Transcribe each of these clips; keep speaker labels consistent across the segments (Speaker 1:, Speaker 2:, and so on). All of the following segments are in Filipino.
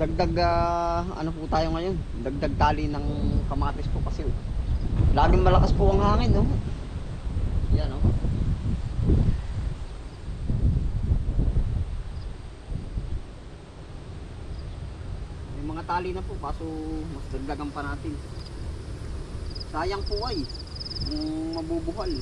Speaker 1: Dagdag ah, ano po tayo ngayon? Dagdag tali ng kamatis po kasi laging malakas po ang hangin, no? Yan, oh. May mga tali na po, kaso mas dagdagan pa natin. Sayang po ay, kung mabubuhal.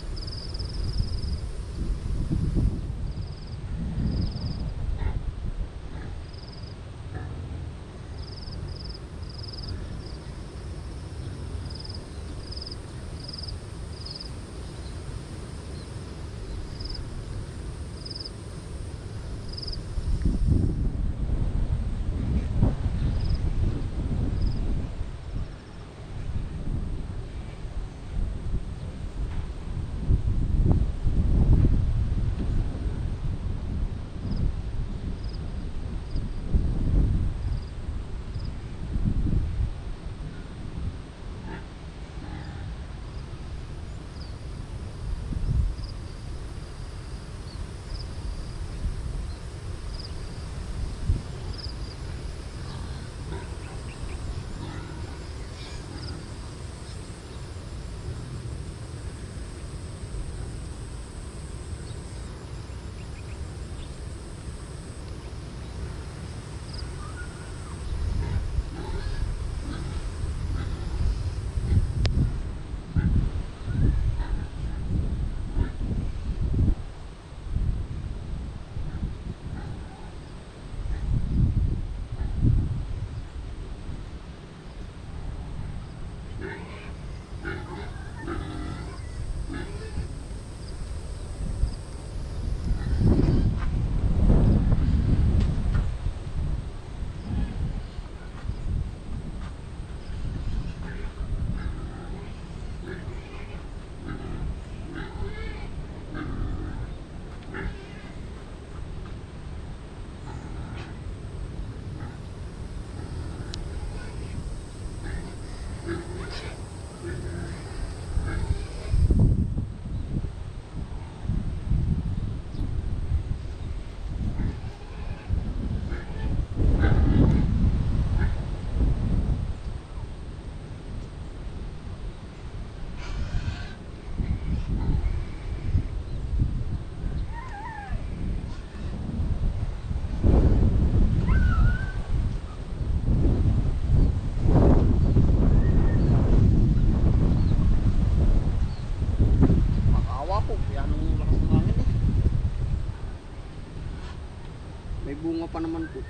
Speaker 1: May bunga pa naman po.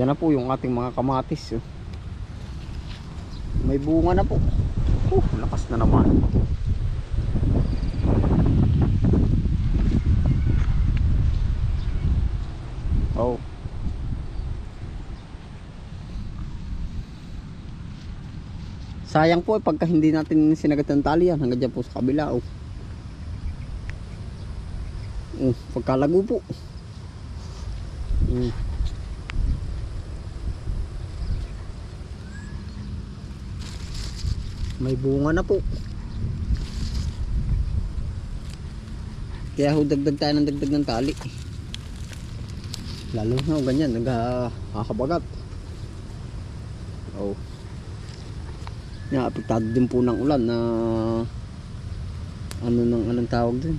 Speaker 1: Yan na po yung ating mga kamatis. oh. May bunga na po. Uh, lakas na naman. Oh. Sayang po eh, pagka hindi natin sinagat ng tali yan hanggang dyan po sa kabila. Oh. Uh, pagkalago po. Mm. May bunga na po. Kaya ho dagdag tayo ng dagdag ng tali. Lalo na ho, ganyan, nagkakabagat. Oh. Yan, apektado din po ng ulan na ano nang anong tawag din.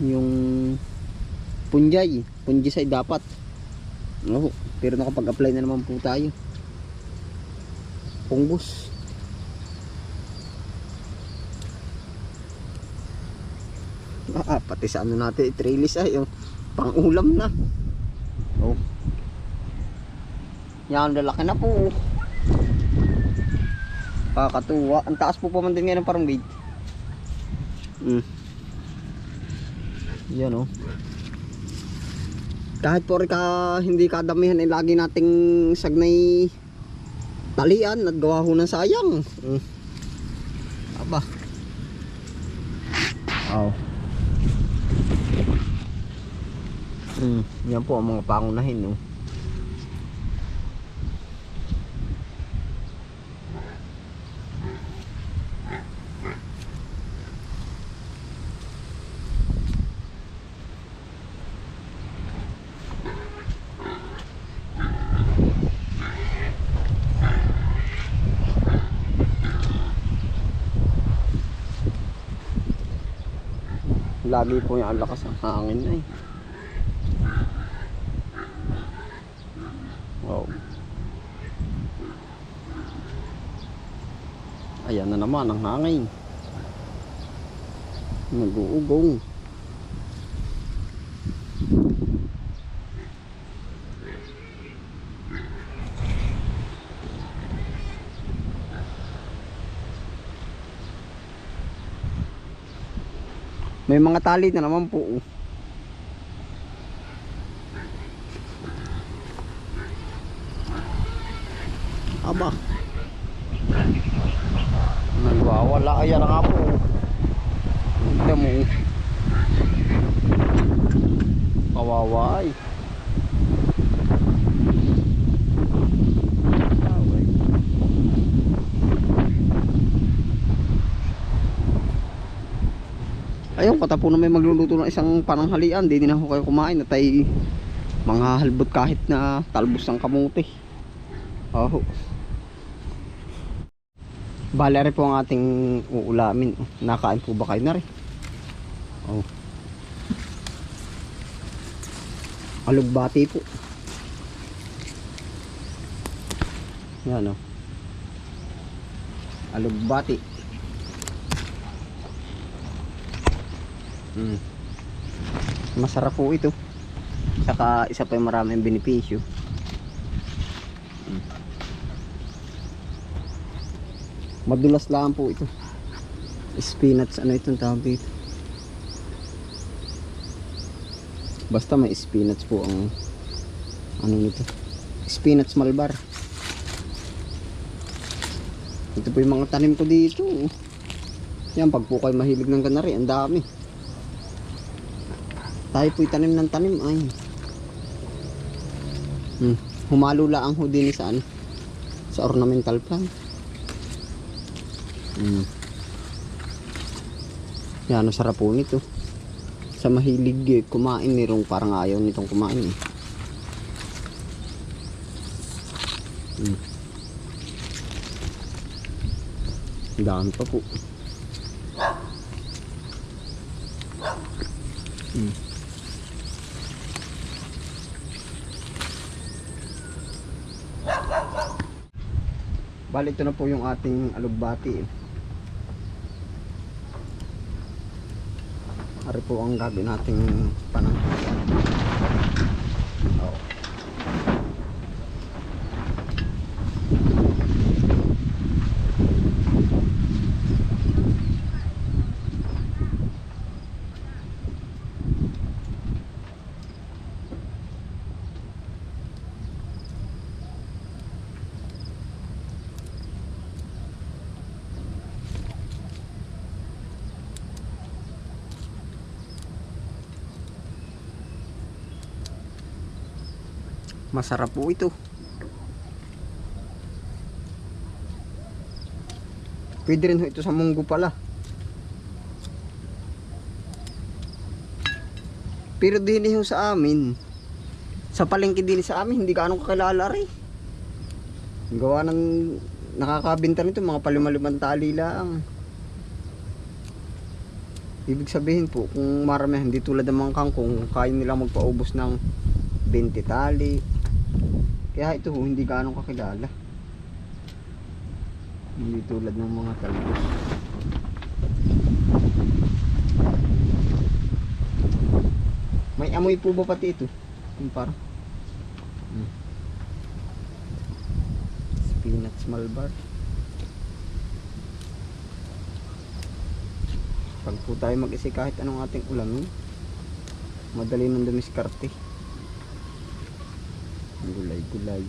Speaker 1: Yung punjay, punjay dapat. Oh, pero nakapag-apply na naman po tayo punggos Ah, pati sa ano natin, trailis ay, yung pang ulam na. Oh. Yan, lalaki na po. Kakatuwa. Ang taas po pa man din ngayon ng parang gate. Mm. Yan oh. Kahit po rin ka, hindi kadamihan ay lagi nating sagnay talian at gawa ho ng sayang. Mm. Aba. Oh. Mm, yan po ang mga pangunahin, no. Lagi po yung ang lakas ng hangin na eh. Wow. Ayan na naman ang hangin. Nag-uugong. May mga tali na naman po. oh. Aba. Nagwawala. Ayan na nga po. Tignan mo. Kawawa ay. Away. Ayun, katapo na may magluluto ng isang pananghalian. Di din ako kayo kumain. At ay mga halbot kahit na talbos ng kamuti. Oh. Bale rin po ang ating uulamin. Nakain po ba kayo na rin? Oh. Alugbati po. Yan oh. Alugbati. Mm. Masarap po ito. Saka isa pa yung maraming benepisyo. Mm. Madulas lang po ito. Spinach, ano itong tawag dito? Basta may spinach po ang ano nito. Spinach malbar. Ito po yung mga tanim ko dito. Yan, pag po kayo mahilig ng ganari, ang dami. Tayo po'y tanim ng tanim ay. Hmm. Humalo lang ho din sa ano, sa ornamental plant. Hmm. Yan, ang sarap po nito. Sa mahilig eh, kumain nirong parang ayaw nitong kumain eh. Hmm. Ang dami pa po. Bali ito na po yung ating alugbati. Ari po ang gagawin nating panangkulan. Masarap po ito. Pwede rin ito sa munggo pala. Pero din ho sa amin. Sa palengke din sa amin, hindi gaano kakilala rin. Gawa ng nakakabinta nito, mga palimalimang tali lang. Ibig sabihin po, kung marami, hindi tulad ng mga kangkong, kaya nilang magpaubos ng 20 tali. Kaya ito ho, hindi gaano kakilala. Hindi tulad ng mga talbos. May amoy po ba pati ito? Yung parang. Hmm. Spinach malbar. Pag po tayo mag-isi kahit anong ating ulamin, madali nang dumiskarte. Gulay-gulay.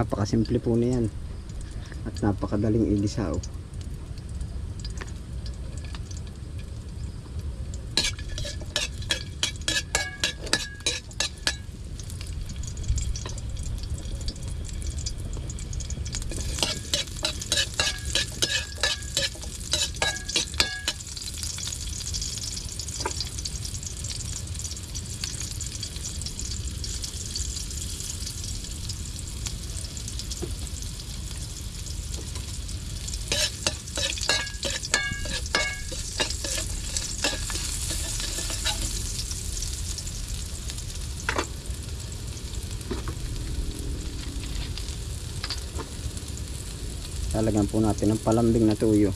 Speaker 1: Napakasimple po na yan. At napakadaling ilisaw. Talagang po natin ng palambing na tuyo.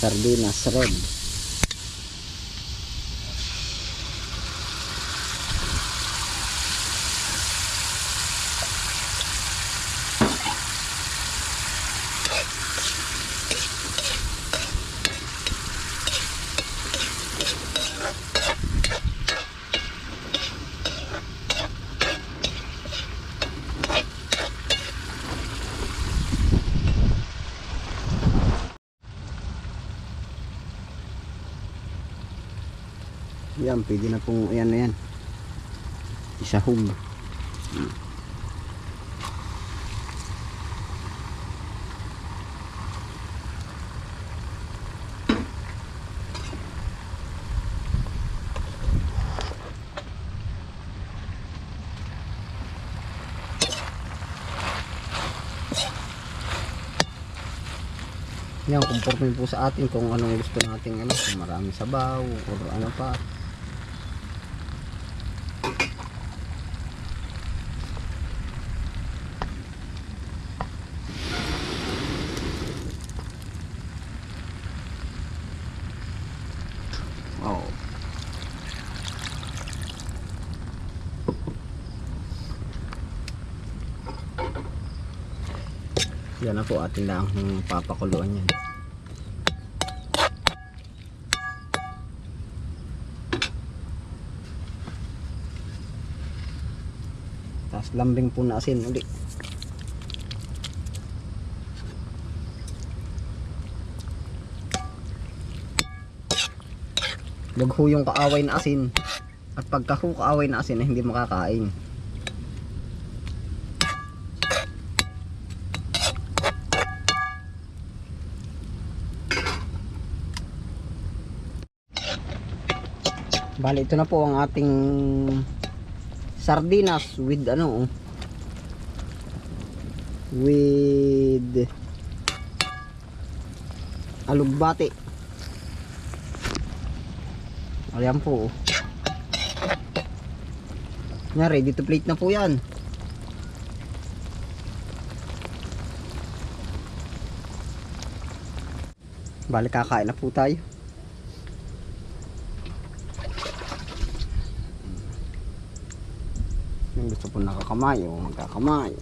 Speaker 1: Sardinas red. Yan, pwede na pong, ayan na yan. Isahog. Yan, comfortable po sa atin kung anong gusto nating ano, kung maraming sabaw or ano pa. Oh. Yan na po atin lang papakuluan yan. Tapos lambing po na asin uli. Huwag ho yung kaaway na asin. At pagka ho kaaway na asin ay hindi makakain. Bali ito na po ang ating sardinas with ano oh. with alugbati. Ayan po. oh. Yan, ready to plate na po yan. Bali kakain na po tayo. Yung gusto po nakakamay o magkakamay.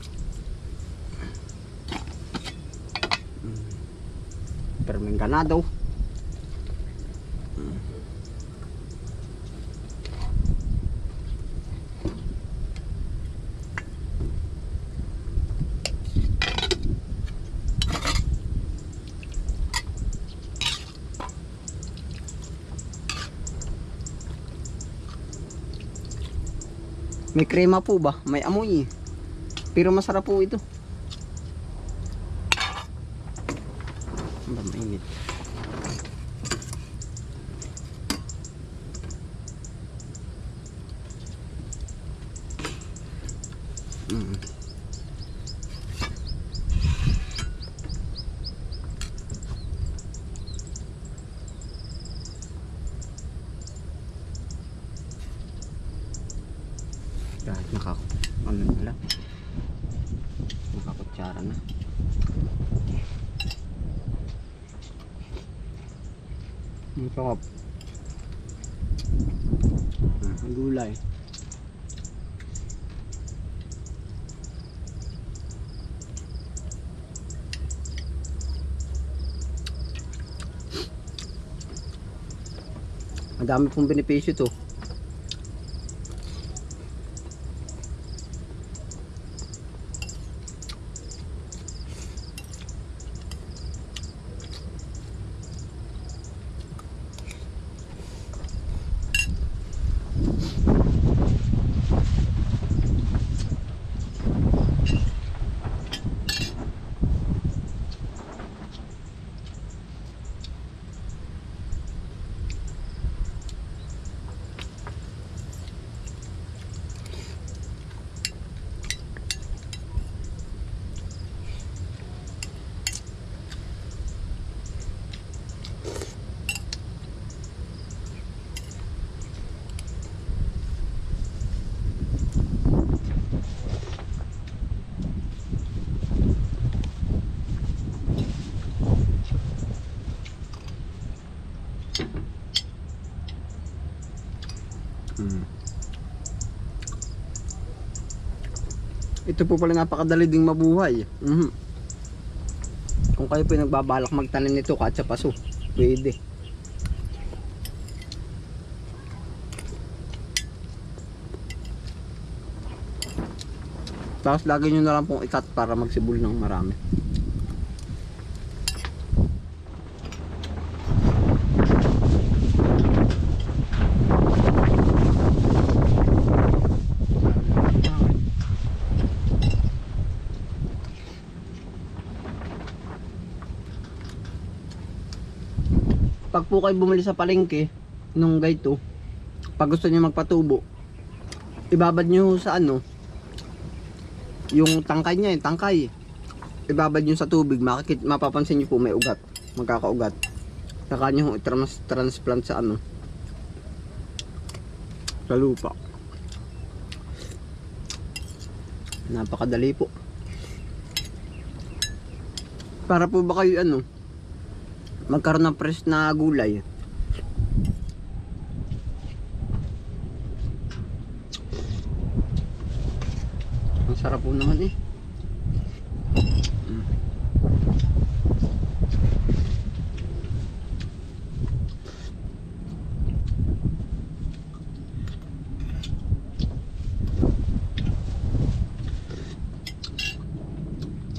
Speaker 1: Mm. Ganado. May krema po ba? May amoy eh. Pero masarap po ito. Ang ba mainit? Mm. Kahit naka ano na lang. Nakakutsara na. Ang sarap. Hmm, Ang gulay. Ang dami pong benepisyo to. Mm. Ito po pala napakadali ding mabuhay. Mhm. Kung kayo po nagbabalak magtanim nito kahit sa paso, pwede. Tapos lagi nyo na lang pong ikat para magsibol ng marami. Pag po kayo bumili sa palengke nung gayto pag gusto niyo magpatubo ibabad niyo sa ano yung tangkay niya yung tangkay. Ibabad niyo sa tubig makikit mapapansin niyo po may ugat magkakaugat. Saka niyo trans transplant sa ano sa lupa. Napakadali po. Para po ba kayo ano magkaroon ng fresh na gulay. Ang sarap po naman eh.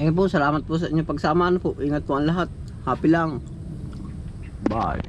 Speaker 1: Eh po, salamat po sa inyo pagsama. Ano po, ingat po ang lahat. Happy lang. Bye.